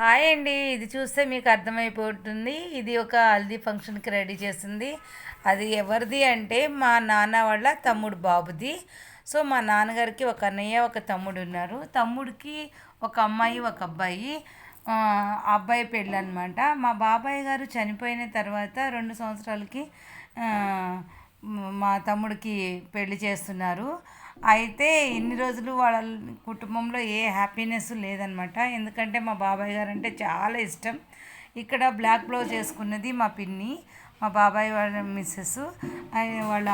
Hi అండి. ఇది చూస్తే మీకు అర్థమైపోతుంది. ఇది ఒక హల్దీ ఫంక్షన్కి రెడీ చేసింది. అది ఎవరిది అంటే మా నాన్న వాళ్ళ తమ్ముడు బాబుది. సో మా నాన్నగారికి ఒక అన్నయ్య ఒక తమ్ముడు ఉన్నారు. తమ్ముడికి ఒక అమ్మాయి ఒక అబ్బాయి. అబ్బాయి పెళ్ళి అనమాట మా బాబాయ్ గారు చనిపోయిన తర్వాత రెండు సంవత్సరాలకి మా తమ్ముడికి పెళ్ళి చేస్తున్నారు. అయితే ఇన్ని రోజులు వాళ్ళ కుటుంబంలో ఏ హ్యాపీనెస్ లేదనమాట ఎందుకంటే మా బాబాయ్ గారు అంటే చాలా ఇష్టం. ఇక్కడ బ్లాక్ బ్లౌజ్ వేసుకున్నది మా పిన్ని మా బాబాయ్ వాళ్ళ మిస్సెస్ వాళ్ళ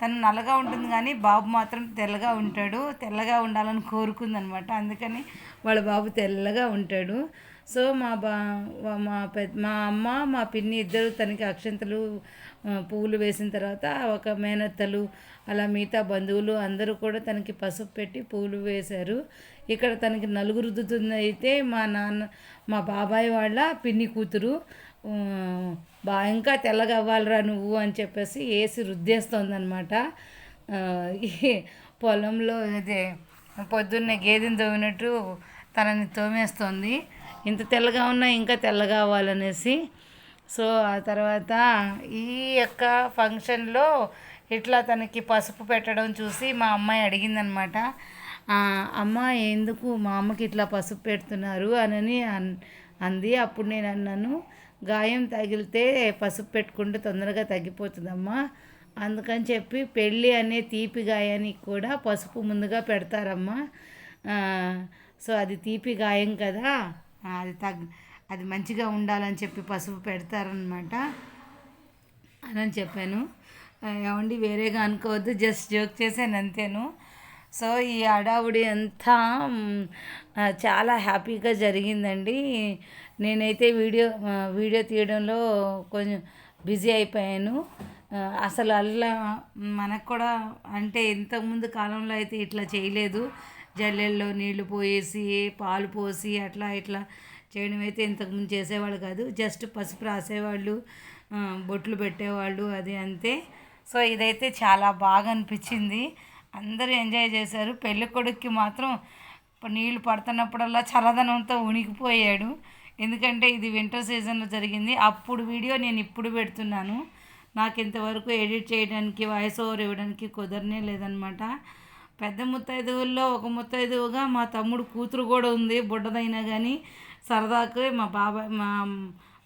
తను నల్లగా ఉంటుంది కానీ బాబు మాత్రం తెల్లగా ఉంటాడు. తెల్లగా ఉండాలని కోరుకుందనమాట అందుకని వాళ్ళ బాబు తెల్లగా ఉంటాడు. సో మా బా మా పెద్ద మా అమ్మ మా పిన్ని ఇద్దరు తనకి అక్షంతలు పువ్వులు వేసిన తర్వాత ఒక మేనత్తలు అలా మిగతా బంధువులు అందరూ కూడా తనకి పసుపు పెట్టి పువ్వులు వేశారు. ఇక్కడ తనకి నలుగురు అయితే మా నాన్న మా బాబాయ్ వాళ్ళ పిన్ని కూతురు. బా ఇంకా తెల్లగా అవ్వాలిరా నువ్వు అని చెప్పేసి వేసి రుద్దేస్తోందనమాట పొలంలో అదే పొద్దున్నే గేదెని తోమినట్టు తనని తోమేస్తోంది. ఇంత తెల్లగా ఉన్నా ఇంకా తెల్లగా అవ్వాలనేసి. సో ఆ తర్వాత ఈ యొక్క ఫంక్షన్లో ఇట్లా తనకి పసుపు పెట్టడం చూసి మా అమ్మాయి అడిగిందనమాట. అమ్మ ఎందుకు మా అమ్మకి ఇట్లా పసుపు పెడుతున్నారు? అని అన్ అంది. అప్పుడు నేను అన్నాను గాయం తగిలితే పసుపు పెట్టుకుంటే తొందరగా తగ్గిపోతుందమ్మా. అందుకని చెప్పి పెళ్ళి అనే తీపి గాయానికి కూడా పసుపు ముందుగా పెడతారమ్మా. సో అది తీపి గాయం కదా. అది తగ్ అది మంచిగా ఉండాలని చెప్పి పసుపు పెడతారనమాట అని చెప్పాను. ఏమండి వేరేగా అనుకోవద్దు జస్ట్ జోక్ చేశాను అంతేను. సో ఈ హడావుడి అంతా చాలా హ్యాపీగా జరిగిందండి. నేనైతే వీడియో వీడియో తీయడంలో కొంచెం బిజీ అయిపోయాను. అసలు అలా మనకు కూడా అంటే ఇంతకుముందు కాలంలో అయితే ఇట్లా చేయలేదు. జల్లెల్లో నీళ్ళు పోయేసి పాలు పోసి అట్లా ఇట్లా చేయడం అయితే ఇంతకుముందు చేసేవాళ్ళు కాదు. జస్ట్ పసుపు రాసేవాళ్ళు బొట్లు పెట్టేవాళ్ళు అది అంతే. సో ఇదైతే చాలా బాగా అనిపించింది. అందరూ ఎంజాయ్ చేశారు. పెళ్ళి కొడుక్కి మాత్రం నీళ్ళు పడుతున్నప్పుడల్లా చల్లదనంతో ఉనికిపోయాడు. ఎందుకంటే ఇది వింటర్ సీజన్లో జరిగింది. అప్పుడు వీడియో నేను ఇప్పుడు పెడుతున్నాను. నాకు ఇంతవరకు ఎడిట్ చేయడానికి వాయిస్ ఓవర్ ఇవ్వడానికి కుదరనే లేదనమాట. పెద్ద ముత్తైదువుల్లో ఒక ముత్తైదువుగా మా తమ్ముడు కూతురు కూడా ఉంది బుడ్డదైనా కానీ సరదాకు మా బాబాయ్ మా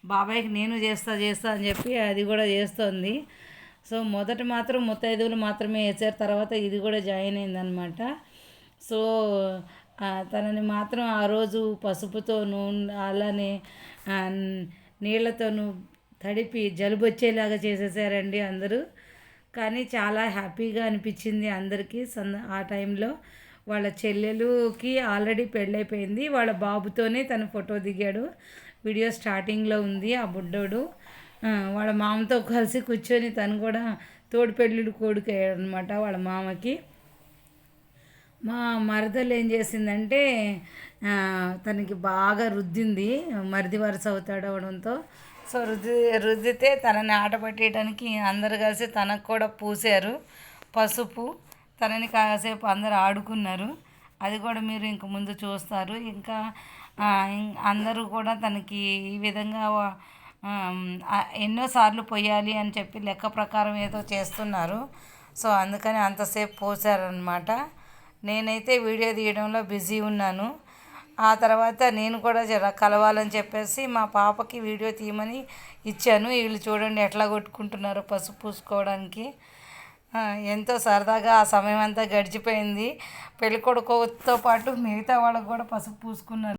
బాబాయ్కి నేను చేస్తా చేస్తా అని చెప్పి అది కూడా చేస్తోంది. సో మొదట మాత్రం ముత్తైదువులు మాత్రమే వేసారు తర్వాత ఇది కూడా జాయిన్ అయిందనమాట సో తనని మాత్రం ఆ రోజు పసుపుతోనూ అలానే నీళ్ళతోనూ తడిపి జలుబు వచ్చేలాగా చేసేసారండి అందరూ. కానీ చాలా హ్యాపీగా అనిపించింది అందరికీ సంద ఆ టైంలో. వాళ్ళ చెల్లెలుకి ఆల్రెడీ పెళ్ళైపోయింది. వాళ్ళ బాబుతోనే తను ఫోటో దిగాడు. వీడియో స్టార్టింగ్లో ఉంది ఆ బుడ్డోడు. వాళ్ళ మామతో కలిసి కూర్చొని తను కూడా తోడు పెళ్ళిళ్ళు కొడుకయ్యాడు అనమాట వాళ్ళ మామకి. మా మరదలు ఏం చేసిందంటే తనకి బాగా రుద్దింది. మరిది వరుస అవుతాడు అవడంతో. సో రుద్ది రుద్దితే తనని ఆట పట్టేయడానికి అందరు కలిసి తనకు కూడా పూసారు పసుపు. తనని కాసేపు అందరు ఆడుకున్నారు. అది కూడా మీరు ఇంక ముందు చూస్తారు. ఇంకా అందరూ కూడా తనకి ఈ విధంగా ఎన్నోసార్లు పోయాలి అని చెప్పి లెక్క ప్రకారం ఏదో చేస్తున్నారు. సో అందుకని అంతసేపు పోసారనమాట నేనైతే వీడియో తీయడంలో బిజీ ఉన్నాను. ఆ తర్వాత నేను కూడా జర కలవాలని చెప్పేసి మా పాపకి వీడియో తీయమని ఇచ్చాను. వీళ్ళు చూడండి ఎట్లా కొట్టుకుంటున్నారో పసుపు పూసుకోవడానికి. ఎంతో సరదాగా ఆ సమయం అంతా గడిచిపోయింది. పెళ్ళికొడుకుతో పాటు మిగతా వాళ్ళకు కూడా పసుపు పూసుకున్నారు